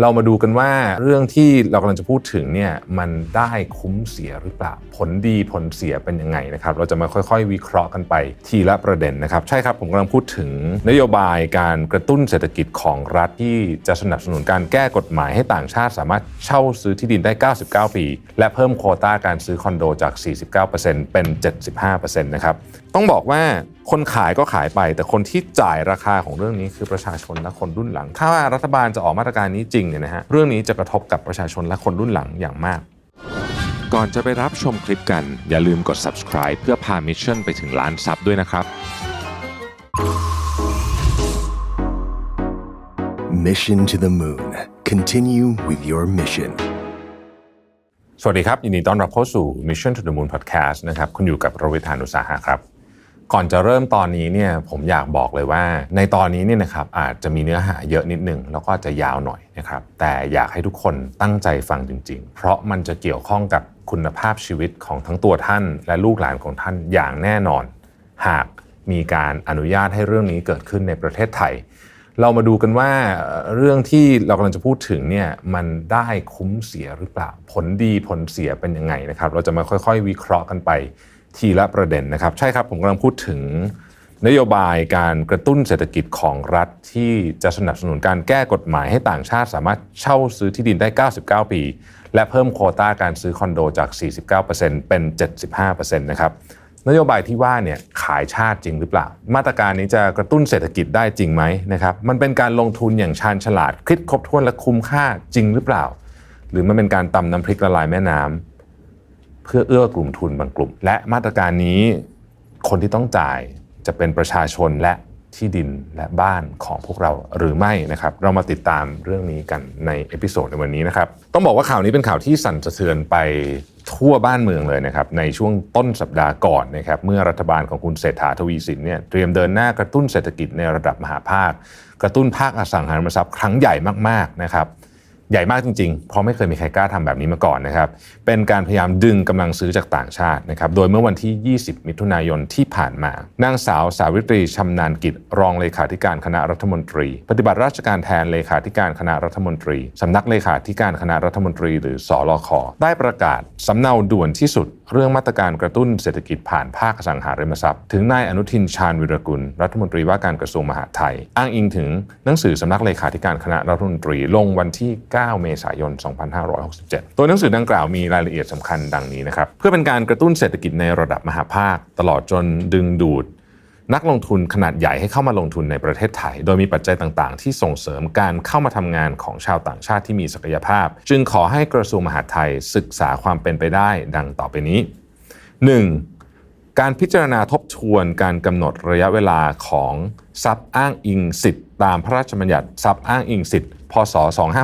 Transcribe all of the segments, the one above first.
เรามาดูกันว่าเรื่องที่เรากำลังจะพูดถึงเนี่ยมันได้คุ้มเสียหรือเปล่า ผลดีผลเสียเป็นยังไงนะครับเราจะมาค่อยๆ วิเคราะห์กันไปทีละประเด็นนะครับใช่ครับผมกำลังพูดถึงนโยบายการกระตุ้นเศรษฐกิจของรัฐที่จะสนับสนุนการแก้กฎหมายให้ต่างชาติ สามารถเช่าซื้อที่ดินได้ 99 ปี และเพิ่มโคต้าการซื้อคอนโดจาก 49%เป็น 75%นะครับต้องบอกว่า คนขายก็ขายไป แต่คนที่จ่ายราคาของเรื่องนี้คือประชาชนและคนรุ่นหลัง ถ้ารัฐบาลจะออกมาตรการนี้จริงเนี่ยนะฮะเรื่องนี้จะกระทบกับประชาชนและคนรุ่นหลังอย่างมาก ก่อนจะไปรับชมคลิปกัน อย่าลืมกด subscribe เพื่อพามิชชั่นไปถึงล้านซับด้วยนะครับ Mission to the Moon. Continue with your mission. สวัสดีครับ ยินดีต้อนรับเข้าสู่ Mission to the Moon Podcast นะครับคุณอยู่กับรวิธานุสาหะครับ ก่อนจะเริ่มตอนนี้เนี่ยผมอยากบอกเลยว่า ในตอนนี้เนี่ยนะครับอาจจะมีเนื้อหาเยอะนิดนึงแล้วก็อาจจะยาวหน่อยนะครับแต่อยากให้ทุกคนตั้งใจฟังจริง ๆ เพราะมันจะเกี่ยวข้องกับคุณภาพชีวิตของทั้งตัวท่าน และลูกหลานของท่านอย่างแน่นอน หากมีการอนุญาตให้เรื่องนี้เกิดขึ้นในประเทศไทย เรามาดูกันว่าเรื่องที่เรากำลังจะพูดถึงเนี่ยมันได้คุ้มเสียหรือเปล่า ผลดีผลเสียเป็นยังไงนะครับ เราจะมาค่อย ๆ วิเคราะห์กันไป ทีละประเด็นนะครับ ใช่ครับผมกำลังพูดถึงนโยบายการกระตุ้นเศรษฐกิจของรัฐที่จะสนับสนุนการแก้กฎหมายให้ต่างชาติสามารถเช่าซื้อที่ดินได้ 99 ปี และเพิ่มโควต้าการซื้อคอนโดจาก 49%เป็น 75%นะครับนโยบายที่ว่าเนี่ยขายชาติจริงหรือเปล่า มาตรการนี้จะกระตุ้นเศรษฐกิจได้จริงไหมนะครับมันเป็นการลงทุนอย่างชาญฉลาดคิดครบถ้วนและคุ้มค่าจริงหรือเปล่า หรือมันเป็นการตำน้ำพริกละลายแม่น้ำ เพื่อเอื้อกลุ่มทุนบางกลุ่ม และมาตรการนี้คนที่ต้องจ่ายจะเป็นประชาชนและที่ดินและบ้านของพวกเราหรือไม่นะครับ เรามาติดตามเรื่องนี้กันในเอพิโซดในวันนี้นะครับ ต้องบอกว่าข่าวนี้เป็นข่าวที่สั่นสะเทือนไปทั่วบ้านเมืองเลยนะครับ ในช่วงต้นสัปดาห์ก่อนนะครับ เมื่อรัฐบาลของคุณเศรษฐาทวีสินเนี่ยเตรียมเดินหน้ากระตุ้นเศรษฐกิจในระดับมหาภาค กระตุ้นภาคอสังหาริมทรัพย์ครั้งใหญ่มากๆนะครับ ใหญ่มากจริงๆ เพราะไม่เคยมีใครกล้าทำแบบนี้มาก่อนนะครับ เป็นการพยายามดึงกำลังซื้อจากต่างชาตินะครับ โดยเมื่อวันที่ 20 มิถุนายนที่ผ่านมา นางสาวสาวิตรีชำนาญกิจ รองเลขาธิการคณะรัฐมนตรี ปฏิบัติราชการแทนเลขาธิการคณะรัฐมนตรีสำนักเลขาธิการคณะรัฐมนตรี หรือสอลคได้ประกาศสำเนาด่วนที่สุด เรื่องมาตรการกระตุ้นเศรษฐกิจผ่านภาคสังหาริมทรัพย์ ถึงนายอนุทินชาญวิรกุล รัฐมนตรีว่าการกระทรวงมหาดไทย อ้างอิงถึงหนังสือสำนักเลขาธิการคณะรัฐมนตรีลงวันที่ 9 9 เมษายน 2567 ตัวหนังสือดังกล่าวมีรายละเอียดสำคัญดังนี้นะครับ เพื่อเป็นการกระตุ้นเศรษฐกิจในระดับมหาภาค ตลอดจนดึงดูด นักลงทุนขนาดใหญ่ให้เข้ามาลงทุนในประเทศไทย โดยมีปัจจัยต่างๆ ที่ส่งเสริมการเข้ามาทำงานของชาวต่างชาติที่มีศักยภาพ จึงขอให้กระทรวงมหาดไทยศึกษาความเป็นไปได้ดังต่อไปนี้ 1. การพิจารณาทบทวนการกำหนดระยะเวลาของทรัพย์อ้างอิงสิทธิ์ ตามพระราชบัญญัติทรัพย์อ้างอิงสิทธิ์ พศ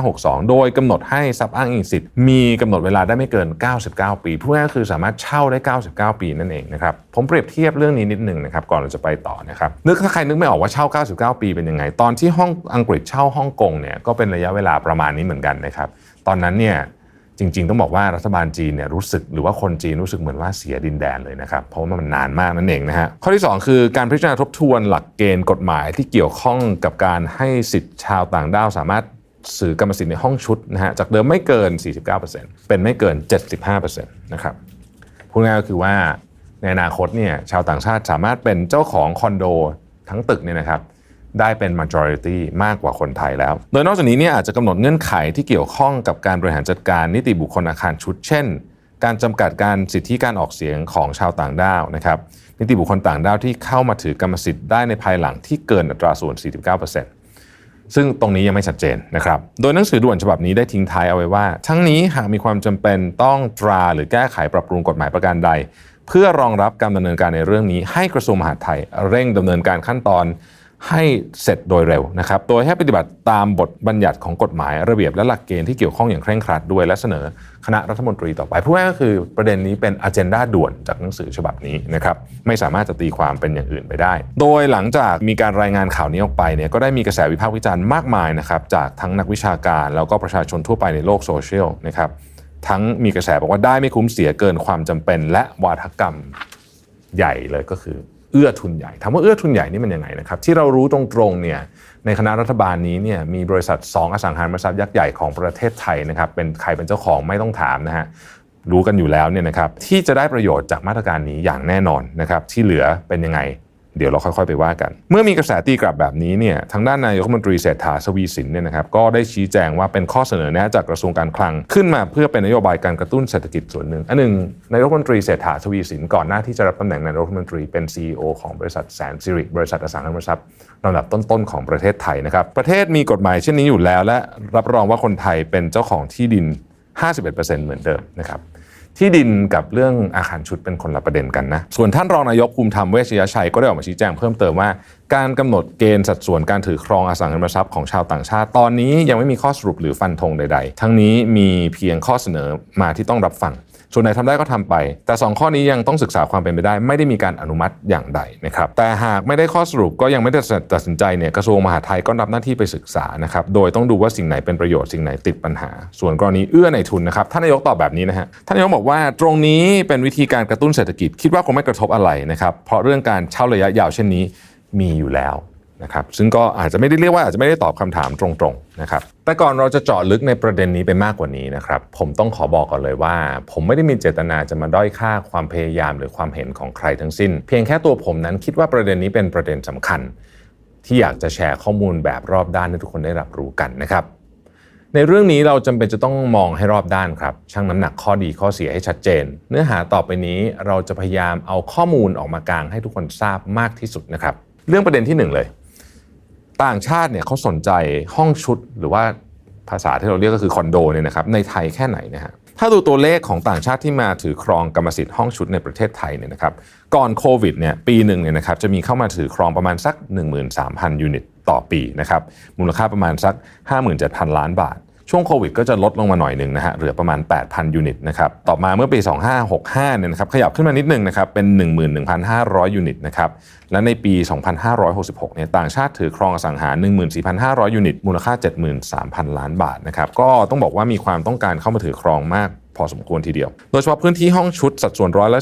2562 โดยกำหนดให้ทรัพย์อ้างอิงสิทธิ์มีกำหนดเวลาได้ไม่เกิน 99 ปีพูดง่ายก็คือสามารถเช่าได้ 99 ปีนั่นเองนะครับผมเปรียบเทียบเรื่องนี้นิดหนึ่งนะครับก่อนเราจะไปต่อนะครับนึกถ้าใครนึกไม่ออกว่าเช่า 99 ปีเป็นยังไง ตอนที่ห้องอังกฤษเช่าฮ่องกงเนี่ยก็เป็นระยะเวลาประมาณนี้เหมือนกันนะครับตอนนั้นเนี่ยจริงๆ ต้องบอกว่ารัฐบาลจีนเนี่ยรู้สึกหรือว่าคนจีนรู้สึกเหมือนว่าเสียดินแดนเลยนะครับ เพราะว่ามันนานมากนั่นเองนะฮะข้อที่ 2 คือการพิจารณาทบทวนหลักเกณฑ์กฎหมายที่เกี่ยวข้องกับการให้สิทธิ์ชาวต่างด้าวสามารถ ซื้อกรรมสิทธิ์ในห้องชุดนะฮะจากเดิมไม่เกิน 49%เป็นไม่เกิน 75%นะครับพูดง่ายก็คือว่าในอนาคตเนี่ยชาวต่างชาติสามารถเป็นเจ้าของคอนโดทั้งตึกเนี่ยนะครับได้เป็น majority มากกว่าคนไทยแล้ว โดยนอกจากนี้เนี่ยอาจจะกำหนดเงื่อนไขที่เกี่ยวข้องกับการบริหารจัดการนิติบุคคลอาคารชุด เช่น การจำกัดการสิทธิการออกเสียงของชาวต่างด้าวนะครับนิติบุคคลต่างด้าวที่เข้ามาถือกรรมสิทธิ์ได้ในภายหลังที่เกินอัตราส่วน 49% ซึ่งตรงนี้ยังไม่ชัดเจนนะครับ โดยหนังสือด่วนฉบับนี้ได้ทิ้งท้ายเอาไว้ว่า ทั้งนี้หากมีความจำเป็นต้องตราหรือแก้ไขปรับปรุงกฎหมายประการใด เพื่อรองรับการดำเนินการในเรื่องนี้ ให้กระทรวงมหาดไทยเร่งดำเนินการขั้นตอน ให้เสร็จโดยเร็วนะครับ โดยให้ปฏิบัติตามบทบัญญัติของกฎหมายระเบียบและหลักเกณฑ์ที่เกี่ยวข้องอย่างเคร่งครัดด้วยและเสนอคณะรัฐมนตรีต่อไปผู้ง่ายก็คือประเด็นนี้เป็นอ g e n d a ด่วนจากหนังสือฉบับนี้นะครับไม่สามารถจะตีความเป็นอย่างอื่นไปได้ โดยหลังจากมีการรายงานข่าวนี้ออกไปเนี่ยก็ได้มีกระแสวิพากษ์วิจารณ์มากมายนะครับจากทั้งนักวิชาการ แล้วก็ประชาชนทั่วไปในโลกโซเชียลนะครับทั้งมีกระแสบอกว่าได้ไม่คุ้มเสียเกินความจำเป็น และวาทกรรมใหญ่เลยก็คือ เอื้อทุนใหญ่ถามว่าเอื้อทุนใหญ่นี่มันยังไงนะครับที่เรารู้ตรงๆเนี่ยในคณะรัฐบาลนี้เนี่ยมีบริษัท 2 อสังหาริมทรัพย์ยักษ์ใหญ่ของประเทศไทยนะครับเป็นใครเป็นเจ้าของไม่ต้องถามนะฮะรู้กันอยู่แล้วเนี่ยนะครับที่จะได้ประโยชน์จากมาตรการนี้อย่างแน่นอนนะครับที่เหลือเป็นยังไง เดี๋ยวเราค่อย ๆ ไปว่ากัน เมื่อมีกระแสตีกลับแบบนี้เนี่ยทางด้านนายกรัฐมนตรีเศรษฐาทวีสินเนี่ยนะครับก็ได้ชี้แจงว่าเป็นข้อเสนอแนะจากกระทรวงการคลัง ขึ้นมาเพื่อเป็นนโยบายการกระตุ้นเศรษฐกิจส่วนหนึ่งอันหนึ่งนายกรัฐมนตรีเศรษฐาทวีสินก่อนหน้าที่จะรับตำแหน่งนายกรัฐมนตรีเป็น CEO ของบริษัทแสนสิริบริษัทอสังหาริมทรัพย์ลำดับต้นๆของประเทศไทยนะครับประเทศมีกฎหมายเช่นนี้อยู่แล้ว และรับรองว่าคนไทยเป็นเจ้าของที่ดิน 51%เหมือนเดิมนะครับ ที่ดินกับเรื่องอาคารชุดเป็นคนละประเด็นกันนะ ส่วนท่านรองนายกภูมิธรรมเวชยชัยก็ได้ออกมาชี้แจงเพิ่มเติมว่า การกำหนดเกณฑ์สัดส่วนการถือครองอสังหาริมทรัพย์ของชาวต่างชาติ ตอนนี้ยังไม่มีข้อสรุปหรือฟันธงใด ๆ ทั้งนี้มีเพียงข้อเสนอมาที่ต้องรับฟัง ส่วนไหนทำได้ก็ทำไป แต่ 2 ข้อนี้ยังต้องศึกษาความเป็นไปได้ ไม่ได้มีการอนุมัติอย่างใดนะครับแต่หากไม่ได้ข้อสรุปก็ยังไม่ได้ตัดสินใจเนี่ยกระทรวงมหาดไทยก็รับหน้าที่ไปศึกษานะครับโดยต้องดูว่าสิ่งไหนเป็นประโยชน์สิ่งไหนติดปัญหา ส่วนกรณีเอื้อในทุนนะครับท่านนายกตอบแบบนี้นะฮะท่านนายกบอกว่าตรงนี้เป็นวิธีการกระตุ้นเศรษฐกิจคิดว่าคงไม่กระทบอะไรนะครับเพราะเรื่องการเช่าระยะยาวเช่นนี้มีอยู่แล้ว นะครับซึ่งก็อาจจะไม่ได้เรียกว่าอาจจะไม่ได้ตอบคำถามตรงๆนะครับแต่ก่อนเราจะเจาะลึกในประเด็นนี้ไปมากกว่านี้นะครับผมต้องขอบอกก่อนเลยว่า ผมไม่ได้มีเจตนาจะมาด้อยค่าความพยายามหรือความเห็นของใครทั้งสิ้น เพียงแค่ตัวผมนั้นคิดว่าประเด็นนี้เป็นประเด็นสำคัญ ที่อยากจะแชร์ข้อมูลแบบรอบด้านให้ทุกคนได้รับรู้กันนะครับในเรื่องนี้เราจำเป็นจะต้องมองให้รอบด้านครับชั่งน้ำหนักข้อดีข้อเสียให้ชัดเจน เนื้อหาต่อไปนี้เราจะพยายามเอาข้อมูลออกมากลางให้ทุกคนทราบมากที่สุดนะครับเรื่องประเด็นที่หนึ่งเลย ต่างชาติเนี่ยเขาสนใจห้องชุดหรือว่าภาษาที่เราเรียกก็คือคอนโดเนี่ยนะครับในไทยแค่ไหนนะฮะถ้าดูตัวเลขของต่างชาติที่มาถือครองกรรมสิทธิ์ห้องชุดในประเทศไทยเนี่ยนะครับก่อนโควิดเนี่ยปีหนึ่งเนี่ยนะครับจะมีเข้ามาถือครองประมาณสัก 13,000 ยูนิตต่อปีนะครับมูลค่าประมาณสัก 57,000 ล้านบาท ช่วงโควิดก็จะลดลงมาหน่อยหนึ่งนะฮะเหลือประมาณ 8,000 ยูนิตนะครับต่อมาเมื่อปี 2565เนี่ยนะครับขยับขึ้นมานิดหนึงนะครับเป็น 11,500 ยูนิตนะครับและในปี 2566เนี่ยต่างชาติถือครองอสังหา 14,500 ยูนิต มูลค่า 73,000 ล้านบาทนะครับก็ต้องบอกว่ามีความต้องการเข้ามาถือครองมาก พอสมควรทีเดียว โดยเฉพาะพื้นที่ห้องชุดสัดส่วนร้อยละ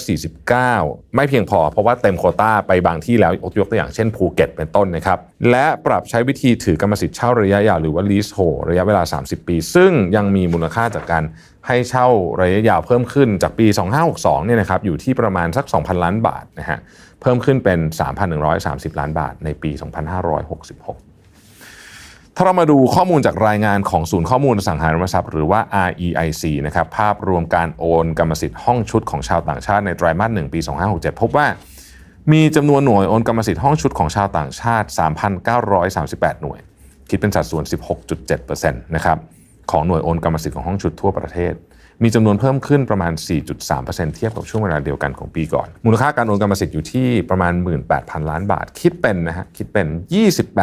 49 ไม่เพียงพอ เพราะว่าเต็มโควต้าไปบางที่แล้วยกตัวอย่างเช่นภูเก็ตเป็นต้นนะครับ และปรับใช้วิธีถือกรรมสิทธิ์เช่าระยะยาวหรือว่า leasehold ระยะเวลา 30 ปี ซึ่งยังมีมูลค่าจากการให้เช่าระยะยาวเพิ่มขึ้นจากปี 2562 เนี่ยนะครับอยู่ที่ประมาณสัก 2,000 ล้านบาทนะฮะเพิ่มขึ้นเป็น 3,130 ล้านบาทในปี 2566 ถ้าเรามาดูข้อมูลจากรายงานของศูนย์ข้อมูลสังหาริมทรัพย์หรือว่า REIC นะครับภาพรวมการโอนกรรมสิทธิ์ห้องชุดของชาวต่างชาติในไตรมาส1ปี 2567 พบว่ามีจำนวนหน่วยโอนกรรมสิทธิ์ห้องชุดของชาวต่างชาติ 3,938 หน่วย คิดเป็นสัดส่วน 16.7%นะครับ ของหน่วยโอนกรรมสิทธิ์ของห้องชุดทั่วประเทศ มีจำนวนเพิ่มขึ้นประมาณ 4.3%เทียบกับช่วงเวลาเดียวกันของปีก่อน มูลค่าการโอนกรรมสิทธิ์อยู่ที่ประมาณ 18,000 ล้านบาท คิดเป็นนะฮะคิดเป็น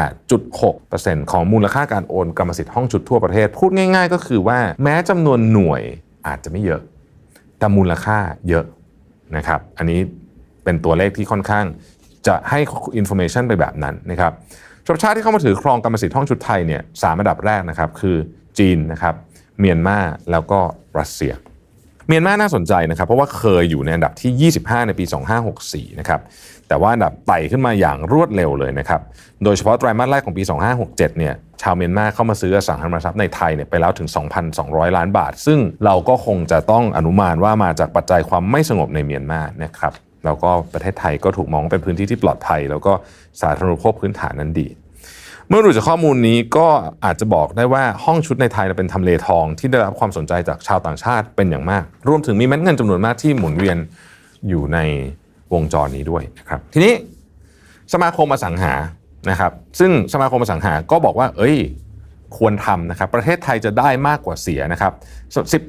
28.6%ของมูลค่าการโอนกรรมสิทธิ์ห้องชุดทั่วประเทศ พูดง่าย ๆ ก็คือว่าแม้จำนวนหน่วยอาจจะไม่เยอะ แต่มูลค่าเยอะนะครับ อันนี้เป็นตัวเลขที่ค่อนข้างจะให้อินโฟเมชันไปแบบนั้นนะครับสำหรับชาติที่เข้ามาถือครองกรรมสิทธิ์ห้องชุดไทยเนี่ยสามอันดับแรกนะครับ คือ จีนนะครับเมียนมาแล้วก็รัสเซีย เมียนมาน่าสนใจนะครับ เพราะว่าเคยอยู่ในอันดับที่ 25 ในปี 2564 นะครับแต่ว่าอันดับไต่ขึ้นมาอย่างรวดเร็วเลยนะครับโดยเฉพาะไตรมาสแรกของปี 2567 เนี่ยชาวเมียนมาเข้ามาซื้ออสังหาริมทรัพย์ในไทยเนี่ยไปแล้วถึง 2,200 ล้านบาท ซึ่งเราก็คงจะต้องอนุมานว่ามาจากปัจจัยความไม่สงบในเมียนมานะครับแล้วก็ประเทศไทยก็ถูกมองว่าเป็นพื้นที่ที่ปลอดภัย แล้วก็สาธารณูปโภคพื้นฐานนั้นดี เมื่อดูจากข้อมูลนี้ก็อาจจะบอกได้ว่าห้องชุดในไทยเป็นทำเลทอง ที่ได้รับความสนใจจากชาวต่างชาติเป็นอย่างมาก รวมถึงมีเม็ดเงินจำนวนมากที่หมุนเวียนอยู่ในวงจรนี้ด้วยนะครับ ทีนี้สมาคมอสังหานะครับ ซึ่งสมาคมอสังหาก็บอกว่า เอ้ย ควรทำนะครับ ประเทศไทยจะได้มากกว่าเสียนะครับ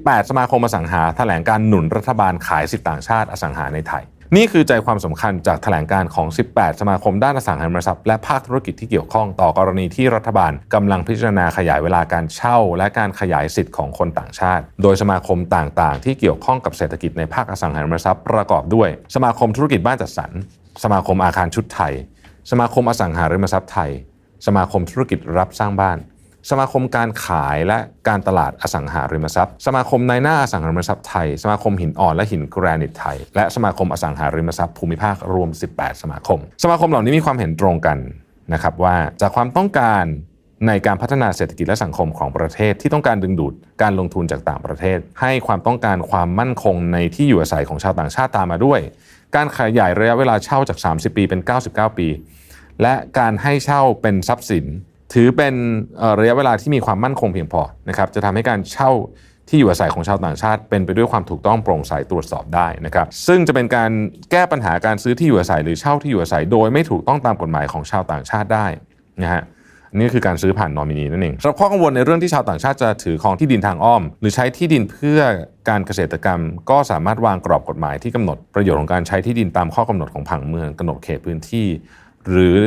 18 สมาคมอสังหาแถลงการหนุนรัฐบาลขายสิทธิต่างชาติอสังหาในไทย นี่คือใจความสำคัญจากแถลงการของ 18 สมาคมด้านอสังหาริมทรัพย์และภาคธุรกิจที่เกี่ยวข้องต่อกรณีที่รัฐบาลกำลังพิจารณาขยายเวลาการเช่า และการขยายสิทธิ์ของคนต่างชาติ โดยสมาคมต่างๆ ที่เกี่ยวข้องกับเศรษฐกิจในภาคอสังหาริมทรัพย์ประกอบด้วย สมาคมธุรกิจบ้านจัดสรร สมาคมอาคารชุดไทย สมาคมอสังหาริมทรัพย์ไทย สมาคมธุรกิจรับสร้างบ้าน สมาคมการขายและการตลาดอสังหาริมทรัพย์ สมาคมนายหน้าอสังหาริมทรัพย์ไทย สมาคมหินอ่อนและหินแกรนิตไทย และสมาคมอสังหาริมทรัพย์ภูมิภาครวม 18 สมาคม สมาคมเหล่านี้มีความเห็นตรงกันนะครับว่าจากความต้องการในการพัฒนาเศรษฐกิจและสังคมของประเทศที่ต้องการดึงดูดการลงทุนจากต่างประเทศ ให้ความต้องการความมั่นคงในที่อยู่อาศัยของชาวต่างชาติตามมาด้วย การขยายระยะเวลาเช่าจาก 30 ปีเป็น 99 ปี และการให้เช่าเป็นทรัพย์สิน ถือเป็นระยะเวลาที่มีความมั่นคงเพียงพอนะครับจะทำให้การเช่าที่อยู่อาศัยของชาวต่างชาติ เป็นไปด้วยความถูกต้องโปร่งใสตรวจสอบได้นะครับซึ่งจะเป็นการแก้ปัญหาการซื้อที่อยู่อาศัย หรือเช่าที่อยู่อาศัย โดยไม่ถูกต้องตามกฎหมายของชาวต่างชาติได้นะฮะนี่คือการซื้อผ่านนอมินีนั่นเองสำหรับข้อกังวลในเรื่องที่ชาวต่างชาติจะถือครองที่ดินทางอ้อม หรือใช้ที่ดินเพื่อการเกษตรกรรม ก็สามารถวางกรอบกฎหมายที่กำหนดประโยชน์ของการใช้ที่ดินตามข้อกำหนดของผังเมืองกำหนดเขตพื้นที่ หรือ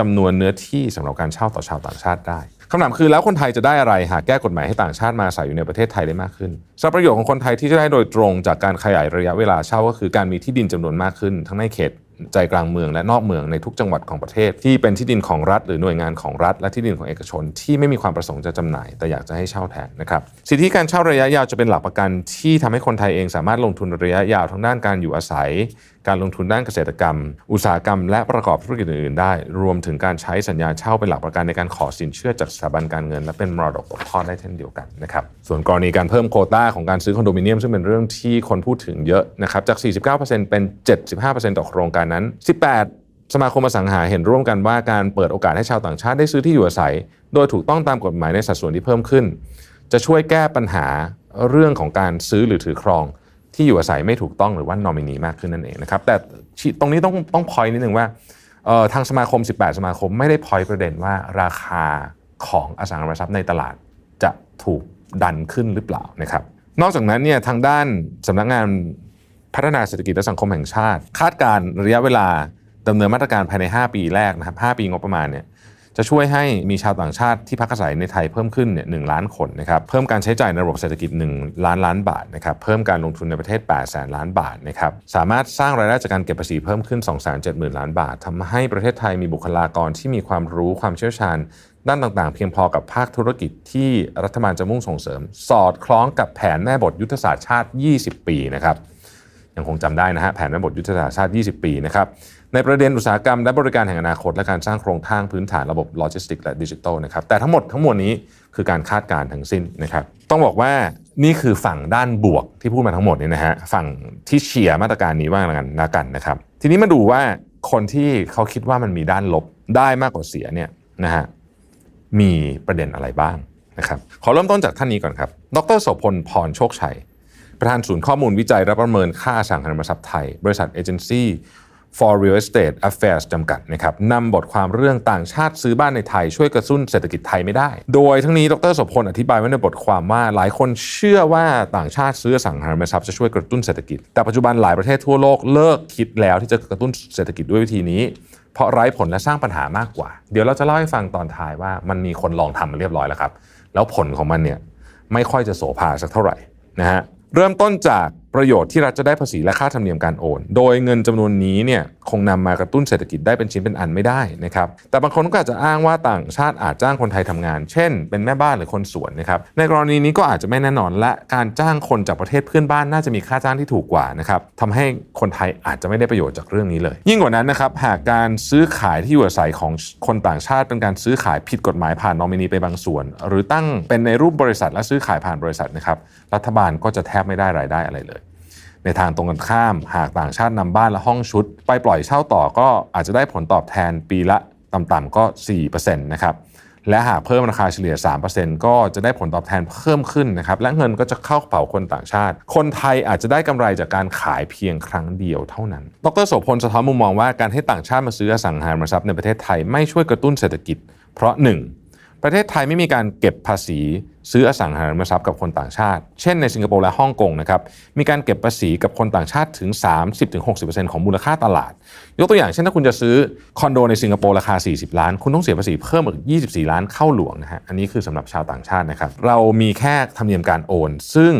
จำนวนเนื้อที่สำหรับการเช่าต่อชาวต่างชาติได้คำถามคือแล้วคนไทยจะได้อะไรหากแก้กฎหมายให้ต่างชาติมาอาศัยอยู่ในประเทศไทยได้มากขึ้นสำหรับประโยชน์ของคนไทยที่จะได้โดยตรงจากการขยายระยะเวลาเช่าก็คือการมีที่ดินจำนวนมากขึ้น ทั้งในเขตใจกลางเมืองและนอกเมืองในทุกจังหวัดของประเทศ ที่เป็นที่ดินของรัฐ หรือหน่วยงานของรัฐ และที่ดินของเอกชน ที่ไม่มีความประสงค์จะจำหน่าย แต่อยากจะให้เช่าแทนนะครับสิทธิการเช่าระยะยาวจะเป็นหลักประกันที่ทำให้คนไทยเองสามารถลงทุนระยะยาวทั้งด้านการอยู่อาศัยการลงทุนด้านเกษตรกรรม อุตสาหกรรม และประกอบธุรกิจอื่นๆได้ รวมถึงการใช้สัญญาเช่าเป็นหลักประกันในการขอสินเชื่อจากสถาบันการเงิน และเป็นมรดกตกทอดได้เช่นเดียวกันนะครับส่วนกรณีการเพิ่มโควต้าของการซื้อคอนโดมิเนียมซึ่งเป็นเรื่องที่คนพูดถึงเยอะนะครับจาก 49%เป็น 75%ต่อโครงการนั้น 18สมาคมอสังหาเห็นร่วมกันว่าการเปิดโอกาสให้ชาวต่างชาติได้ซื้อที่อยู่อาศัย โดยถูกต้องตามกฎหมายในสัดส่วนที่เพิ่มขึ้น จะช่วยแก้ปัญหาเรื่องของการซื้อหรือถือครอง ที่อยู่อาศัยไม่ถูกต้องหรือว่านอมินีมากขึ้นนั่นเองนะครับแต่ตรงนี้ต้องต้องพอยนิดหนึ่งว่าเอ่อทางสมาคม 18 สมาคมไม่ได้พอยประเด็นว่าราคาของอสังหาริมทรัพย์ในตลาดจะถูกดันขึ้นหรือเปล่านะครับ นอกจากนั้นเนี่ยทางด้านสำนักงานพัฒนาเศรษฐกิจและสังคมแห่งชาติ คาดการณ์ระยะเวลาดำเนินมาตรการภายใน 5 ปีแรกนะครับ5ปีงบประมาณเนี่ย จะช่วยให้มีชาวต่างชาติที่พักอาศัยในไทยเพิ่มขึ้นเนี่ยหล้านคนนะครับเพิ่มการใช้จ่ายในระบบเศรษฐกิจ 1 ล้านล้านบาทนะครับเพิ่มการลงทุนในประเทศ 8 แสนล้านบาทนะครับสามารถสร้างรายได้จากการเก็บภาษีเพิ่มขึ้น 2 7 0 0 0 0 ล้านบาททำให้ประเทศไทยมีบุคลากรที่มีความรู้ความเชี่ยวชาญด้านต่างๆ เพียงพอกับภาคธุรกิจที่รัฐบาลจะมุ่งส่งเสริม สอดคล้องกับแผนแม่บทยุทธศาสตร์ชาติ 20 ปีนะครับยังคงจำได้นะฮะแผนแม่บทยุทธศาสตร์ชาติ 20 ปีนะครับ ในประเด็นอุตสาหกรรมและบริการแห่งอนาคต และการสร้างโครงสร้างพื้นฐานระบบโลจิสติกส์และดิจิทัลนะครับแต่ทั้งหมดทั้งมวลนี้คือการคาดการณ์ทั้งสิ้นนะครับต้องบอกว่านี่คือฝั่งด้านบวกที่พูดมาทั้งหมดนี่นะฮะฝั่งที่เชียร์มาตรการนี้ว่ากันละกันนะครับ ทีนี้มาดูว่าคนที่เขาคิดว่ามันมีด้านลบได้มากกว่าเสียเนี่ยนะฮะมีประเด็นอะไรบ้างนะครับขอเริ่มต้นจากท่านนี้ก่อนครับ ดรโสพลพรโชคชัย ประธานศูนย์ข้อมูลวิจัยและประเมินค่าสังหาริมทรัพย์ไทย บริษัทเอเจนซี่ for Real Estate Affairs จำกัดนะครับนำบทความเรื่องต่างชาติซื้อบ้านในไทย ช่วยกระตุ้นเศรษฐกิจไทยไม่ได้ โดยทั้งนี้ดรสพลอธิบายไว้ในบทความว่าหลายคนเชื่อว่าต่างชาติซื้ออสังหาริมทรัพย์จะช่วยกระตุ้นเศรษฐกิจ แต่ปัจจุบันหลายประเทศทั่วโลกเลิกคิดแล้วที่จะกระตุ้นเศรษฐกิจด้วยวิธีนี้ เพราะไร้ผลและสร้างปัญหามากกว่า เดี๋ยวเราจะเล่าให้ฟังตอนท้ายว่ามันมีคนลองทำมาเรียบร้อยแล้วครับแล้วผลของมันเนี่ยไม่ค่อยจะโสภาสักเท่าไหร่นะฮะเริ่มต้นจากประโยชน์ที่รัฐจะได้ภาษีและค่าธรรมเนียมการโอน โดยเงินจำนวนนี้เนี่ยคงนำมากระตุ้นเศรษฐกิจได้เป็นชิ้นเป็นอันไม่ได้นะครับ แต่บางคนก็อาจจะอ้างว่าต่างชาติอาจจ้างคนไทยทำงาน เช่น เป็นแม่บ้านหรือคนสวนนะครับ ในกรณีนี้ก็อาจจะไม่แน่นอนและการจ้างคนจากประเทศเพื่อนบ้านน่าจะมีค่าจ้างที่ถูกกว่านะครับทำให้คนไทยอาจจะไม่ได้ประโยชน์จากเรื่องนี้เลย ยิ่งกว่านั้นนะครับหากการซื้อขายที่อยู่อาศัยของคนต่างชาติเป็นการซื้อขายผิดกฎหมายผ่านนอมินีไปบางส่วน หรือตั้งเป็นในรูปบริษัทและซื้อขายผ่านบริษัทนะครับรัฐบาลก็จะแทบไม่ได้รายได้อะไรเลย ในทางตรงกันข้าม หากต่างชาตินำบ้านและห้องชุด ไปปล่อยเช่าต่อก็อาจจะได้ผลตอบแทนปีละต่ำๆก็ 4%นะครับและหากเพิ่มราคาเฉลี่ย 3%ก็จะได้ผลตอบแทนเพิ่มขึ้นนะครับ และเงินก็จะเข้ากระเป๋าคนต่างชาติ คนไทยอาจจะได้กำไรจากการขายเพียงครั้งเดียวเท่านั้น ดรโสพลสะท้อนมุมมองว่าการให้ต่างชาติมาซื้ออสังหาริมทรัพย์ในประเทศไทยไม่ช่วยกระตุ้นเศรษฐกิจ เพราะ 1. ประเทศไทยไม่มีการเก็บภาษีซื้ออสังหาริมทรัพย์กับคนต่างชาติ เช่นในสิงคโปร์และฮ่องกงนะครับ มีการเก็บภาษีกับคนต่างชาติถึง 30-60%ของมูลค่าตลาด ยกตัวอย่างเช่นถ้าคุณจะซื้อคอนโดในสิงคโปร์ราคา 40 ล้าน คุณต้องเสียภาษีเพิ่มอีก 24 ล้านเข้าหลวงนะฮะ อันนี้คือสำหรับชาวต่างชาตินะครับ เรามีแค่ธรรมเนียมการโอน ซึ่ง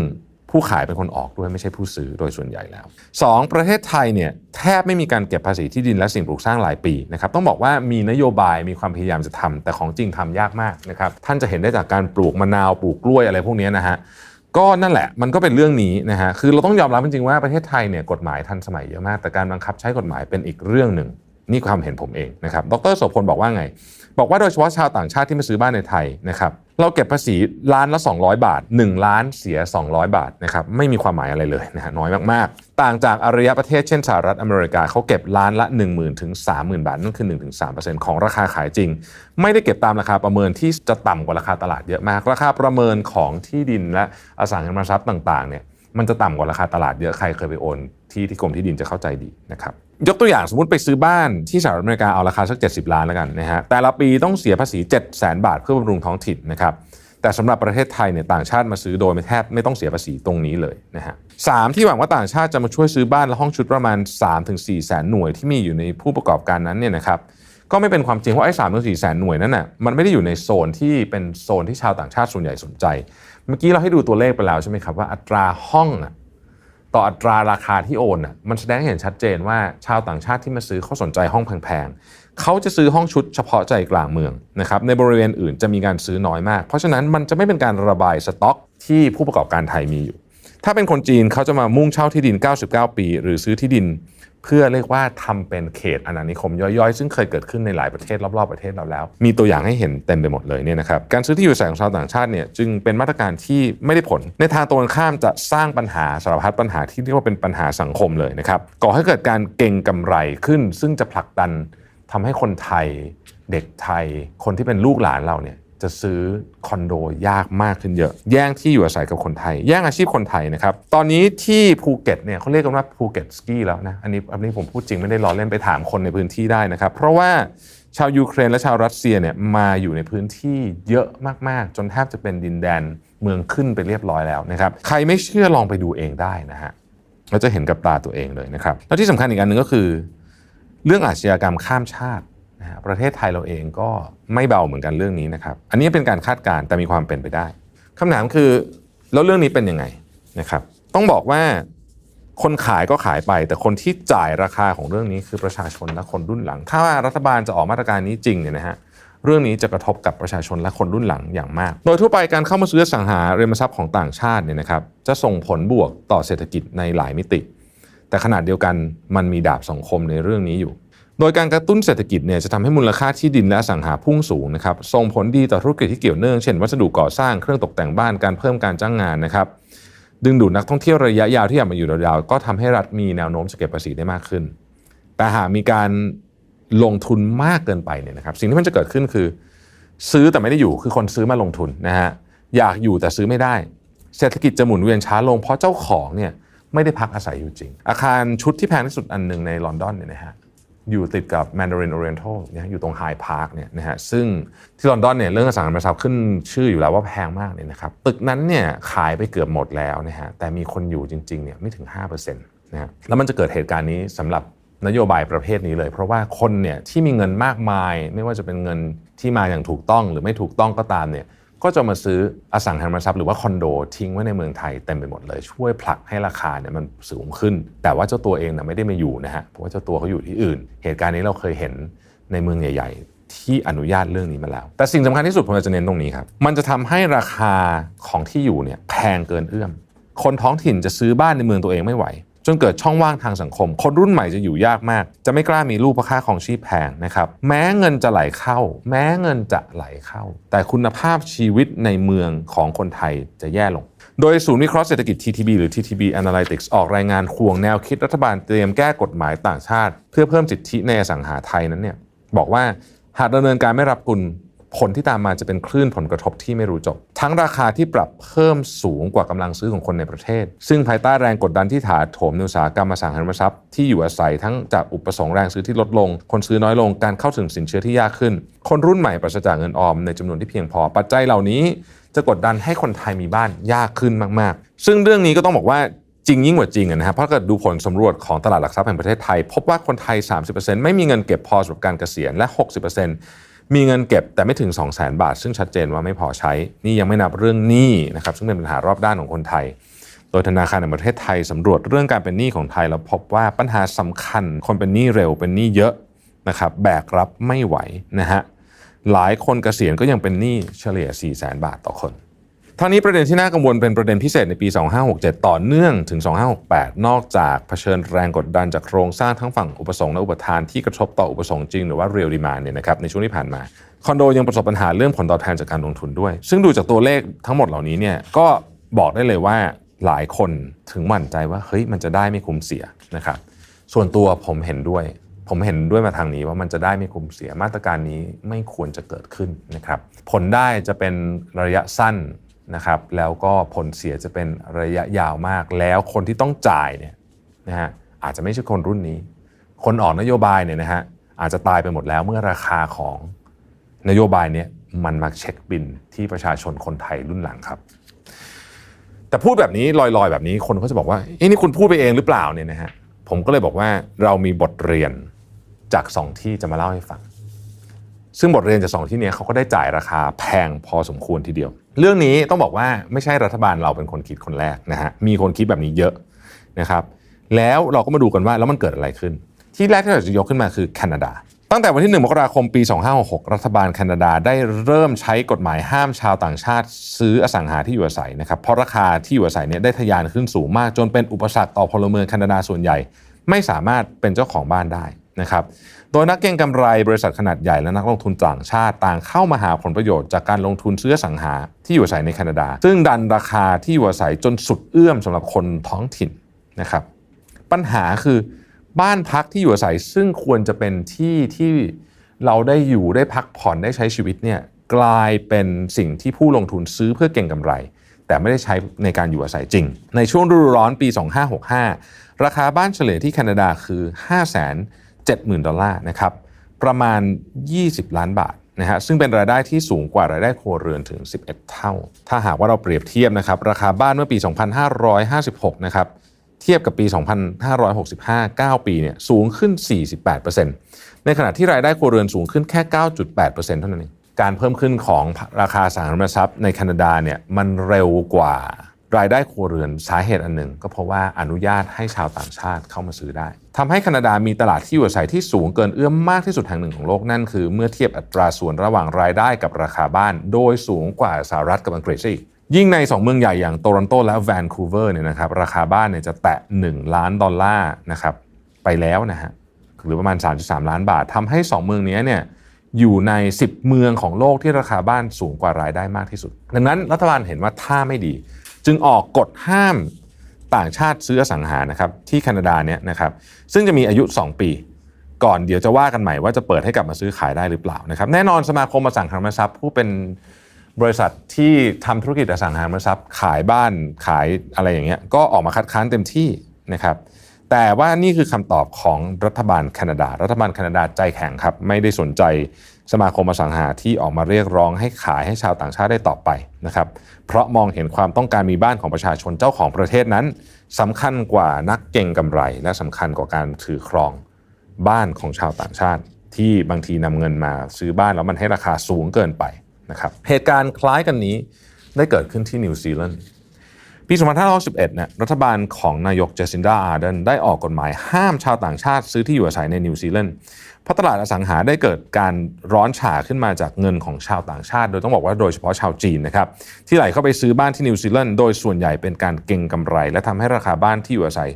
ผู้ขายเป็นคนออกด้วยไม่ใช่ผู้ซื้อโดยส่วนใหญ่แล้ว 2. ประเทศไทยเนี่ยแทบไม่มีการเก็บภาษีที่ดินและสิ่งปลูกสร้างหลายปีนะครับต้องบอกว่ามีนโยบายมีความพยายามจะทำแต่ของจริงทำยากมากนะครับท่านจะเห็นได้จากการปลูกมะนาวปลูกกล้วยอะไรพวกนี้นะฮะก็นั่นแหละมันก็เป็นเรื่องนี้นะฮะคือเราต้องยอมรับจริงๆว่าประเทศไทยเนี่ยกฎหมายทันสมัยเยอะมาก แต่การบังคับใช้กฎหมายเป็นอีกเรื่องหนึ่งนี่ความเห็นผมเองนะครับดรโสพลบอกว่าไง บอกว่าโดยเฉพาะชาวต่างชาติที่มาซื้อบ้านในไทยนะครับ เราเก็บภาษีล้านละ 200 บาท 1 ล้านเสีย 200 บาทนะครับไม่มีความหมายอะไรเลยนะฮะน้อยมากๆ ต่างจากอารยประเทศเช่นสหรัฐอเมริกาเขาเก็บล้านละ 10,000ถึง30,000 บาท นั่นคือ 1-3%ของราคาขายจริง ไม่ได้เก็บตามราคาประเมินที่จะต่ำกว่าราคาตลาดเยอะมาก ราคาประเมินของที่ดินและอสังหาริมทรัพย์ต่างๆเนี่ยมันจะต่ำกว่าราคาตลาดเยอะใครเคยไปโอน ที่ที่กรมที่ดินจะเข้าใจดีนะครับยกตัวอย่างสมมติไปซื้อบ้านที่สหรัฐอเมริกาเอาราคาสัก 70 ล้านแล้วกันนะฮะแต่ละปีต้องเสียภาษี 7 0 0 0 0 0บาทเพื่อบำรุงท้องถิ่นนะครับแต่สำหรับประเทศไทยเนี่ยต่างชาติมาซื้อโดยไม่แทบไม่ต้องเสียภาษีตรงนี้เลยนะฮะสามที่หวังว่าต่างชาติจะมาช่วยซื้อบ้านและห้องชุดประมาณ 3-4แสนหน่วยที่มีอยู่ในผู้ประกอบการนั้นเนี่ยนะครับก็ไม่เป็นความจริงเพราะไอ้สามถึงสี่แสนหน่วยนั้นน่ะมันไม่ได้อยู่ในโซนที่เป็นโซนที่ชาวต่างชาติส่วนใหญ่สนใจ เมื่อกี้เราให้ดูตัวเลขไปแล้วใช่ไหมครับว่าอัตราห้องอะ ต่ออัตราราคาที่โอนน่ะมันแสดงให้เห็นชัดเจนว่าชาวต่างชาติที่มาซื้อเขาสนใจห้องแพงๆเขาจะซื้อห้องชุดเฉพาะใจกลางเมืองนะครับในบริเวณอื่นจะมีการซื้อน้อยมาก เพราะฉะนั้นมันจะไม่เป็นการระบายสต็อกที่ผู้ประกอบการไทยมีอยู่ ถ้าเป็นคนจีนเขาจะมามุ่งเช่าที่ดิน 99 ปี หรือซื้อที่ดิน เพื่อเรียกว่าทำเป็นเขตอาณานิคมย่อยๆ ซึ่งเคยเกิดขึ้นในหลายประเทศรอบๆประเทศเราแล้ว มีตัวอย่างให้เห็นเต็มไปหมดเลยเนี่ยนะครับการซื้อที่อยู่อาศัยของชาวต่างชาติเนี่ยจึงเป็นมาตรการที่ไม่ได้ผล ในทางตรงกันข้ามจะสร้างปัญหาสารพัดปัญหาที่เรียกว่าเป็นปัญหาสังคมเลยนะครับก่อให้เกิดการเก่งกำไรขึ้น ซึ่งจะผลักดันทำให้คนไทย เด็กไทย คนที่เป็นลูกหลานเราเนี่ย จะซื้อคอนโดยากมากขึ้นเยอะ แย่งที่อยู่อาศัยกับคนไทย แย่งอาชีพคนไทยนะครับ ตอนนี้ที่ภูเก็ตเนี่ยเขาเรียกกันว่าภูเก็ตสกีแล้วนะ อันนี้อันนี้ผมพูดจริงไม่ได้ล้อเล่นไปถามคนในพื้นที่ได้นะครับ เพราะว่าชาวยูเครนและชาวรัสเซียเนี่ยมาอยู่ในพื้นที่เยอะมาก ๆ จนแทบจะเป็นดินแดนเมืองขึ้นไปเรียบร้อยแล้วนะครับ ใครไม่เชื่อลองไปดูเองได้นะฮะเราจะเห็นกับตาตัวเองเลยนะครับ แล้วที่สำคัญอีกอันหนึ่งก็คือ เรื่องอาชญากรรมข้ามชาติ นะประเทศไทยเราเองก็ไม่เบาเหมือนกันเรื่องนี้นะครับ อันนี้เป็นการคาดการณ์แต่มีความเป็นไปได้คำถามคือแล้วเรื่องนี้เป็นยังไงนะครับต้องบอกว่าคนขายก็ขายไป แต่คนที่จ่ายราคาของเรื่องนี้คือประชาชนและคนรุ่นหลัง ถ้าว่ารัฐบาลจะออกมาตรการนี้จริงเนี่ยนะฮะเรื่องนี้จะกระทบกับประชาชนและคนรุ่นหลังอย่างมาก โดยทั่วไปการเข้ามาซื้อสังหาริมทรัพย์ของต่างชาติเนี่ยนะครับจะส่งผลบวกต่อเศรษฐกิจในหลายมิติ แต่ขณะเดียวกันมันมีดาบสองคมในเรื่องนี้อยู่ โดยการกระตุ้นเศรษฐกิจเนี่ยจะทำให้มูลค่าที่ดินและสังหาพุ่งสูงนะครับส่งผลดีต่อธุรกิจที่เกี่ยวเนื่อง เช่นวัสดุก่อสร้างเครื่องตกแต่งบ้านการเพิ่มการจ้างงานนะครับดึงดูดนักท่องเที่ยวระยะยาวที่อยากมาอยู่ยาวๆก็ทำให้รัฐมีแนวโน้มจะเก็บภาษีได้มากขึ้น แต่หากมีการลงทุนมากเกินไปเนี่ยนะครับสิ่งที่มันจะเกิดขึ้นคือ ซื้อแต่ไม่ได้อยู่คือคนซื้อมาลงทุนนะฮะอยากอยู่แต่ซื้อไม่ได้ เศรษฐกิจจะหมุนเวียนช้าลงเพราะเจ้าของเนี่ยไม่ได้พักอาศัยอยู่จริง อาคารชุดที่แพงที่สุดอันหนึ่งในลอนดอนเนี่ยนะฮะ อยู่ติดกับ Mandarin Oriental เนี่ยอยู่ตรงไฮพาร์คเนี่ยนะฮะซึ่งที่ลอนดอนเนี่ยเรื่องอสังหาริมทรัพย์ขึ้นชื่ออยู่แล้วว่าแพงมากเนี่ยนะครับตึกนั้นเนี่ยขายไปเกือบหมดแล้วนะฮะแต่มีคนอยู่จริงๆเนี่ยไม่ถึง5%นะฮะแล้วมันจะเกิดเหตุการณ์นี้สำหรับนโยบายประเภทนี้เลย เพราะว่าคนเนี่ยที่มีเงินมากมาย ไม่ว่าจะเป็นเงินที่มาอย่างถูกต้องหรือไม่ถูกต้องก็ตามเนี่ย ก็จะมาซื้ออสังหาริมทรัพย์หรือว่าคอนโดทิ้งไว้ในเมืองไทยเต็มไปหมดเลย ช่วยผลักให้ราคาเนี่ยมันสูงขึ้น แต่ว่าเจ้าตัวเองนะไม่ได้มาอยู่นะฮะเพราะว่าเจ้าตัวเขาอยู่ที่อื่น เหตุการณ์นี้เราเคยเห็นในเมืองใหญ่ ๆ ที่อนุญาตเรื่องนี้มาแล้ว แต่สิ่งสำคัญที่สุดผมอยากจะเน้นตรงนี้ครับมันจะทำให้ราคาของที่อยู่เนี่ยแพงเกินเอื้อม คนท้องถิ่นจะซื้อบ้านในเมืองตัวเองไม่ไหว จนเกิดช่องว่างทางสังคม คนรุ่นใหม่จะอยู่ยากมาก จะไม่กล้ามีลูกเพราะค่าของชีพแพงนะครับ แม้เงินจะไหลเข้า แม้เงินจะไหลเข้า แต่คุณภาพชีวิตในเมืองของคนไทยจะแย่ลง โดยศูนย์วิเคราะห์เศรษฐกิจ TTB หรือ TTB Analytics ออกรายงานห่วงแนวคิดรัฐบาลเตรียมแก้กฎหมายต่างชาติ เพื่อเพิ่มสิทธิในอสังหาไทยนั้นเนี่ยบอกว่าหากดำเนินการไม่รับกุล ผลที่ตามมาจะเป็นคลื่นผลกระทบที่ไม่รู้จบ ทั้งราคาที่ปรับเพิ่มสูงกว่ากำลังซื้อของคนในประเทศ ซึ่งภายใต้แรงกดดันที่ถาโถมในอุตสาหกรรมอสังหาริมทรัพย์ที่อยู่อาศัยทั้งจากอุปสงค์แรงซื้อที่ลดลง คนซื้อน้อยลงการเข้าถึงสินเชื่อที่ยากขึ้น คนรุ่นใหม่ปราศจากเงินออมในจำนวนที่เพียงพอปัจจัยเหล่านี้จะกดดันให้คนไทยมีบ้านยากขึ้นมาก ๆ ซึ่งเรื่องนี้ก็ต้องบอกว่าจริงยิ่งกว่าจริงอะนะครับ เพราะเกิดดูผลสำรวจของตลาดหลักทรัพย์แห่งประเทศไทย พบว่าคนไทย 30%ไม่มีเงินเก็บพอสำหรับการเกษียณและ 60% มีเงินเก็บแต่ไม่ถึง 2 0 0 0 0 0 บาท ซึ่งชัดเจนว่าไม่พอใช้ นี่ยังไม่นับเรื่องหนี้นะครับซึ่งเป็นปัญหารอบด้านของคนไทย โดยธนาคารแห่งประเทศไทยสำรวจเรื่องการเป็นหนี้ของไทย แล้วพบว่าปัญหาสำคัญ คนเป็นหนี้เร็วเป็นหนี้เยอะนะครับแบกรับไม่ไหวนะฮะหลายคนเกษียณก็ยังเป็นหนี้เฉลี่ย 4 0 0 0 0 0 บาทต่อคน ทั้งนี้ประเด็นที่น่ากังวลเป็นประเด็นพิเศษในปี 2567 ต่อเนื่องถึง 2568 นอกจากเผชิญแรงกดดันจากโครงสร้างทั้งฝั่งอุปสงค์และอุปทานที่กระทบต่ออุปสงค์จริงหรือว่า real demand เนี่ยนะครับในช่วงที่ผ่านมาคอนโดยังประสบปัญหาเรื่องผลตอบแทนจากการลงทุนด้วย ซึ่งดูจากตัวเลขทั้งหมดเหล่านี้เนี่ยก็บอกได้เลยว่าหลายคนถึงหวั่นใจว่าเฮ้ยมันจะได้ไม่คุ้มเสียนะครับส่วนตัวผมเห็นด้วย ผมเห็นด้วยมาทางนี้ว่ามันจะได้ไม่คุ้มเสียมาตรการนี้ไม่ควรจะเกิดขึ้นนะครับผลได้จะเป็นระยะสั้น นะครับแล้วก็ผลเสียจะเป็นระยะยาวมาก แล้วคนที่ต้องจ่ายเนี่ยนะฮะอาจจะไม่ใช่คนรุ่นนี้ คนออกนโยบายเนี่ยนะฮะอาจจะตายไปหมดแล้วเมื่อราคาของนโยบายเนี้มันมาเช็คบินที่ประชาชนคนไทยรุ่นหลังครับ แต่พูดแบบนี้ลอยๆ แบบนี้คนเขาจะบอกว่าเอ้นี่คุณพูดไปเองหรือเปล่าเนี่ยนะฮะผมก็เลยบอกว่าเรามีบทเรียนจากสองที่จะมาเล่าให้ฟังซึ่งบทเรียนจากสองที่นี้เขาก็ได้จ่ายราคาแพงพอสมควรทีเดียว เรื่องนี้ต้องบอกว่าไม่ใช่รัฐบาลเราเป็นคนคิดคนแรกนะฮะมีคนคิดแบบนี้เยอะนะครับแล้วเราก็มาดูกันว่าแล้วมันเกิดอะไรขึ้น ที่แรกที่เราจะยกขึ้นมาคือแคนาดา ตั้งแต่วันที่ 1 มกราคมปี 2566 รัฐบาลแคนาดาได้เริ่มใช้กฎหมายห้ามชาวต่างชาติ ซื้ออสังหาที่อยู่อาศัยนะครับเพราะราคาที่อยู่อาศัยเนี่ยได้ทะยานขึ้นสูงมาก จนเป็นอุปสรรคต่อพลเมืองแคนาดาส่วนใหญ่ ไม่สามารถเป็นเจ้าของบ้านได้นะครับ โดยนักเก็งกำไรบริษัทขนาดใหญ่และนักลงทุนต่างชาติต่างเข้ามาหาผลประโยชน์จากการลงทุนซื้อสังหาที่อยู่อาศัยในแคนาดา ซึ่งดันราคาที่อยู่อาศัยจนสุดเอื้อมสำหรับคนท้องถิ่นนะครับ ปัญหาคือบ้านพักที่อยู่อาศัยซึ่งควรจะเป็นที่ที่เราได้อยู่ได้พักผ่อนได้ใช้ชีวิตเนี่ยกลายเป็นสิ่งที่ผู้ลงทุนซื้อเพื่อเก็งกำไร แต่ไม่ได้ใช้ในการอยู่อาศัยจริง ในช่วงฤดูร้อนปี 2565 ราคาบ้านเฉลี่ยที่แคนาดาคือ 70,000 ดอลลาร์นะครับประมาณ 20 ล้านบาทนะฮะซึ่งเป็นรายได้ที่สูงกว่ารายได้ครัวเรือนถึง 11 เท่า ถ้าหากว่าเราเปรียบเทียบนะครับราคาบ้านเมื่อปี 2556 นะครับเทียบกับปี 2565 9 ปีเนี่ยสูงขึ้น 48%ในขณะที่รายได้ครัวเรือนสูงขึ้นแค่ 9.8%เท่านั้นเองการเพิ่มขึ้นของราคาสังหาริมทรัพย์ในแคนาดาเนี่ยมันเร็วกว่า รายได้ครัวเรือนสาเหตุอันหนึ่ง ก็เพราะว่าอนุญาตให้ชาวต่างชาติเข้ามาซื้อได้ทำให้แคนาดามีตลาดที่อยู่อาศัยที่สูงเกินเอื้อมมากที่สุดแห่งหนึ่งของโลกนั่นคือเมื่อเทียบอัตราส่วนระหว่างรายได้กับราคาบ้าน โดยสูงกว่าสหรัฐกับอังกฤษอีกยิ่งใน 2 เมืองใหญ่อย่างโตรอนโตและแวนคูเวอร์เนี่ยนะครับราคาบ้านเนี่ยจะแตะ 1 ล้านดอลลาร์นะครับไปแล้วนะฮะหรือประมาณ 3.3 ล้านบาททำให้ 2 เมืองนี้เนี่ยอยู่ใน 10 เมืองของโลกที่ราคาบ้านสูงกว่ารายได้มากที่สุด ดังนั้นรัฐบาลเห็นว่าท่าไม่ดี จึงออกกฎห้ามต่างชาติซื้ออสังหานะครับที่แคนาดาเนี่ยนะครับซึ่งจะมีอายุ 2 ปี ก่อนเดี๋ยวจะว่ากันใหม่ว่าจะเปิดให้กลับมาซื้อขายได้หรือเปล่านะครับแน่นอนสมาคมอสังหาริมทรัพย์ผู้เป็นบริษัทที่ทำธุรกิจอสังหาริมทรัพย์ ขายบ้านขายอะไรอย่างเงี้ยก็ออกมาคัดค้านเต็มที่นะครับแต่ว่านี่คือคำตอบของรัฐบาลแคนาดา รัฐบาลแคนาดาใจแข็งครับไม่ได้สนใจสมาคมอสังหาที่ออกมาเรียกร้องให้ขายให้ชาวต่างชาติได้ต่อไปนะครับ เพราะมองเห็นความต้องการมีบ้านของประชาชนเจ้าของประเทศนั้นสำคัญกว่านักเก็งกำไร และสำคัญกว่าการถือครองบ้านของชาวต่างชาติ ที่บางทีนำเงินมาซื้อบ้านแล้วมันให้ราคาสูงเกินไปนะครับเหตุการณ์คล้ายกันนี้ได้เกิดขึ้นที่นิวซีแลนด์ ปี 2561เนี่ยรัฐบาลของนายกเจสินดาอาร์เดนได้ออกกฎหมายห้ามชาวต่างชาติซื้อที่อยู่อาศัยในนิวซีแลนด์เพราะตลาดอสังหาได้เกิดการร้อนฉาขึ้นมาจากเงินของชาวต่างชาติ โดยต้องบอกว่าโดยเฉพาะชาวจีนนะครับที่ไหลเข้าไปซื้อบ้านที่นิวซีแลนด์โดยส่วนใหญ่เป็นการเก็งกำไร และทำให้ราคาบ้านที่อยู่อาศัย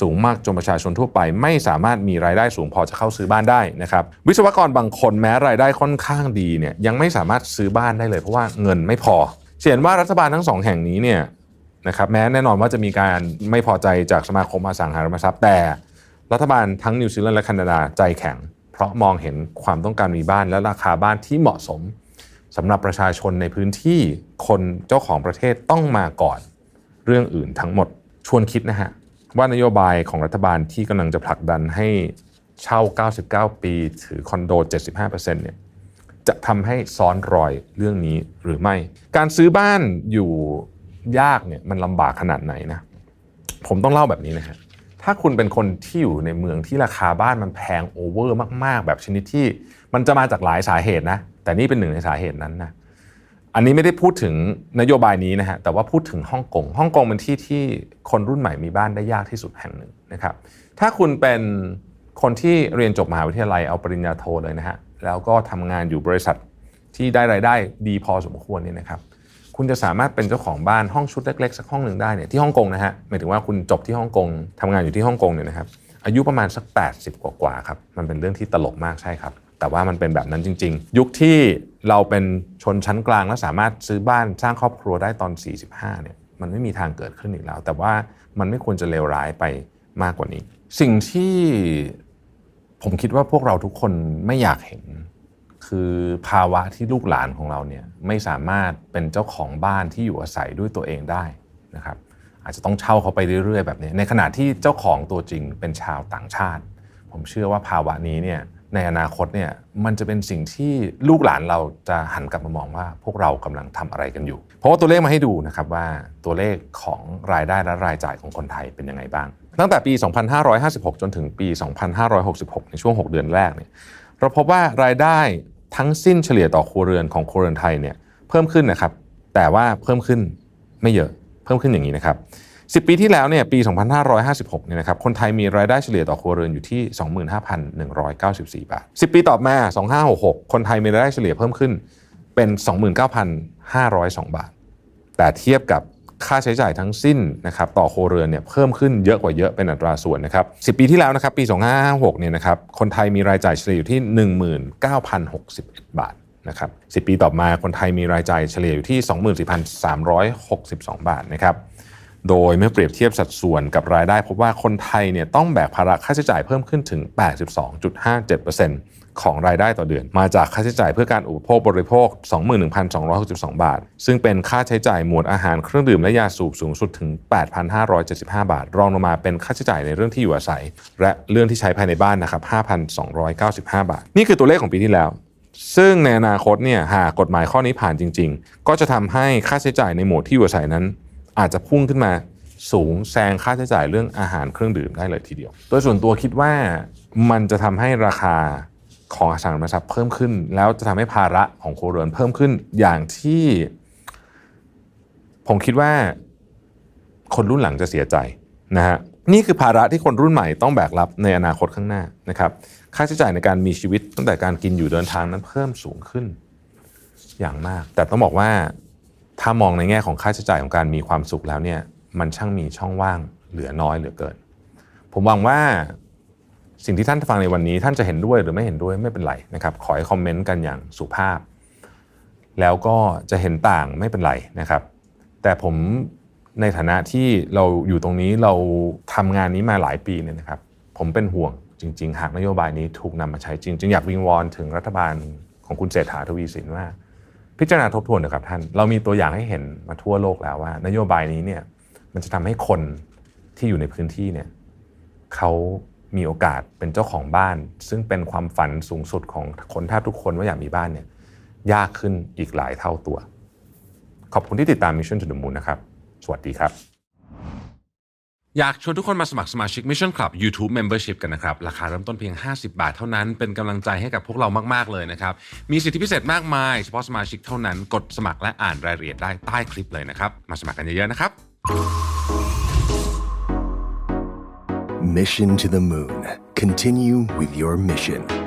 สูงมากจนประชาชนทั่วไป ไม่สามารถมีรายได้สูงพอจะเข้าซื้อบ้านได้นะครับวิศวกรบางคนแม้รายได้ค่อนข้างดีเนี่ยยังไม่สามารถซื้อบ้านได้เลย เพราะว่าเงินไม่พอเห็นว่ารัฐบาลทั้งสองแห่งนี้เนี่ย นะครับแม้แน่นอนว่าจะมีการไม่พอใจจากสมาคมอสังหาริมทรัพย์ แต่รัฐบาลทั้งนิวซีแลนด์และแคนาดาใจแข็ง เพราะมองเห็นความต้องการมีบ้านและราคาบ้านที่เหมาะสมสำหรับประชาชนในพื้นที่คนเจ้าของประเทศต้องมาก่อนเรื่องอื่นทั้งหมดชวนคิดนะฮะว่านโยบายของรัฐบาลที่กำลังจะผลักดันให้เช่า 99 ปีถือคอนโด 75%เนี่ยจะทำให้ซ้อนรอยเรื่องนี้หรือไม่ การซื้อบ้านอยู่ ยากเนี่ยมันลำบากขนาดไหนนะ ผมต้องเล่าแบบนี้นะฮะถ้าคุณเป็นคนที่อยู่ในเมืองที่ราคาบ้านมันแพงโอเวอร์มาก ๆ แบบชนิดที่มันจะมาจากหลายสาเหตุนะ แต่นี่เป็นหนึ่งในสาเหตุนั้นนะอันนี้ไม่ได้พูดถึงนโยบายนี้นะฮะแต่ว่าพูดถึงฮ่องกงฮ่องกงเป็นที่ที่คนรุ่นใหม่มีบ้านได้ยากที่สุดแห่งหนึ่งนะครับ ถ้าคุณเป็นคนที่เรียนจบมหาวิทยาลัยเอาปริญญาโทเลยนะฮะแล้วก็ทำงานอยู่บริษัทที่ได้รายได้ดีพอสมควรเนี่ยนะครับ คุณจะสามารถเป็นเจ้าของบ้านห้องชุดเล็กๆสักห้องหนึ่งได้เนี่ยที่ฮ่องกงนะฮะหมายถึงว่าคุณจบที่ฮ่องกงทำงานอยู่ที่ฮ่องกงเนี่ยนะครับอายุประมาณสัก 80 กว่าๆครับมันเป็นเรื่องที่ตลกมากใช่ครับ แต่ว่ามันเป็นแบบนั้นจริง ๆ ยุคที่เราเป็นชนชั้นกลางและสามารถซื้อบ้านสร้างครอบครัวได้ตอน 45เนี่ยมันไม่มีทางเกิดขึ้นอีกแล้ว แต่ว่ามันไม่ควรจะเลวร้ายไปมากกว่านี้ สิ่งที่ผมคิดว่าพวกเราทุกคนไม่อยากเห็น คือภาวะที่ลูกหลานของเราเนี่ยไม่สามารถเป็นเจ้าของบ้านที่อยู่อาศัยด้วยตัวเองได้นะครับ อาจจะต้องเช่าเขาไปเรื่อยๆ แบบนี้ ในขณะที่เจ้าของตัวจริงเป็นชาวต่างชาติ ผมเชื่อว่าภาวะนี้เนี่ยในอนาคตเนี่ยมันจะเป็นสิ่งที่ลูกหลานเราจะหันกลับมามองว่าพวกเรากำลังทำอะไรกันอยู่ เพราะว่าตัวเลขมาให้ดูนะครับว่าตัวเลขของรายได้และรายจ่ายของคนไทยเป็นยังไงบ้าง ตั้งแต่ปี 2556 จนถึงปี 2566 ในช่วง 6 เดือนแรกเนี่ย เราพบว่ารายได้ทั้งสิ้นเฉลี่ยต่อครัวเรือนของครัวเรือนไทยเนี่ยเพิ่มขึ้นนะครับ แต่ว่าเพิ่มขึ้นไม่เยอะ เพิ่มขึ้นอย่างนี้นะครับ10 ปีที่แล้วเนี่ยปี 2556 เนี่ยนะครับ คนไทยมีรายได้เฉลี่ยต่อครัวเรือนอยู่ที่ 25,194 บาท 10 ปีต่อมา 2566 คนไทยมีรายได้เฉลี่ยเพิ่มขึ้นเป็น 29,502 บาท แต่เทียบกับ ค่าใช้จ่ายทั้งสิ้นนะครับต่อครัวเรือนเนี่ยเพิ่มขึ้นเยอะกว่าเยอะเป็นอัตราส่วนนะครับ10 ปีที่แล้วนะครับปี 2556เนี่ยนะครับคนไทยมีรายจ่ายเฉลี่ยอยู่ที่ 19,061 บาทนะครับ10 ปีต่อมาคนไทยมีรายจ่ายเฉลี่ยอยู่ที่ 24,362 บาทนะครับโดยเมื่อเปรียบเทียบสัดส่วนกับรายได้พบว่าคนไทยเนี่ยต้องแบกภาระค่าใช้จ่ายเพิ่มขึ้นถึง 82.57% ของรายได้ต่อเดือน มาจากค่าใช้จ่ายเพื่อการอุปโภคบริโภค 21,262 บาท ซึ่งเป็นค่าใช้จ่ายหมวดอาหารเครื่องดื่มและยาสูบสูงสุดถึง 8,575 บาท รองลงมาเป็นค่าใช้จ่ายในเรื่องที่อยู่อาศัย และเรื่องที่ใช้ภายในบ้านนะครับ5,295 บาท นี่คือตัวเลขของปีที่แล้วซึ่งในอนาคตเนี่ยหากกฎหมายข้อนี้ผ่านจริง ๆ ก็จะทำให้ค่าใช้จ่ายในหมวดที่อยู่อาศัยนั้น อาจจะพุ่งขึ้นมาสูงแซงค่าใช้จ่ายเรื่องอาหารเครื่องดื่มได้เลยทีเดียว โดยส่วนตัวคิดว่ามันจะทำให้ราคา ของอสังหาริมทรัพย์เพิ่มขึ้น แล้วจะทำให้ภาระของครัวเรือนเพิ่มขึ้นอย่างที่ ผมคิดว่า คนรุ่นหลังจะเสียใจนะฮะนี่คือภาระที่คนรุ่นใหม่ต้องแบกรับในอนาคตข้างหน้านะครับค่าใช้จ่ายในการมีชีวิตตั้งแต่การกินอยู่เดินทางนั้นเพิ่มสูงขึ้นอย่างมาก แต่ต้องบอกว่าถ้ามองในแง่ของค่าใช้จ่ายของการมีความสุขแล้วเนี่ยมันช่างมีช่องว่างเหลือน้อยเหลือเกิน ผมหวังว่า สิ่งที่ท่านฟังในวันนี้ท่านจะเห็นด้วยหรือไม่เห็นด้วยไม่เป็นไรนะครับขอให้คอมเมนต์กันอย่างสุภาพ แล้วก็จะเห็นต่างไม่เป็นไรนะครับ แต่ผมในฐานะที่เราอยู่ตรงนี้เราทำงานนี้มาหลายปีเนี่ยนะครับ ผมเป็นห่วงจริง ๆ หากนโยบายนี้ถูกนำมาใช้จริง จึงอยากวิงวอนถึงรัฐบาลของคุณเศรษฐาทวีสินว่า พิจารณาทบทวนนะครับท่านเรามีตัวอย่างให้เห็นมาทั่วโลกแล้วว่า นโยบายนี้เนี่ยมันจะทำให้คนที่อยู่ในพื้นที่เนี่ยเขา มีโอกาสเป็นเจ้าของบ้าน ซึ่งเป็นความฝันสูงสุดของคนแทบทุกคนว่าอยากมีบ้านเนี่ยยากขึ้นอีกหลายเท่าตัว ขอบคุณที่ติดตาม Mission to the Moon นะครับ สวัสดีครับอยากชวนทุกคนมาสมัครสมาชิก Mission Club YouTube Membership กันนะครับ ราคาเริ่มต้นเพียง 50 บาทเท่านั้น เป็นกำลังใจให้กับพวกเรามาก ๆ เลยนะครับ มีสิทธิพิเศษมากมาย เฉพาะสมาชิกเท่านั้น กดสมัครและอ่านรายละเอียดได้ใต้คลิปเลยนะครับ มาสมัครกันเยอะ ๆ นะครับ Mission to the Moon. Continue with your mission.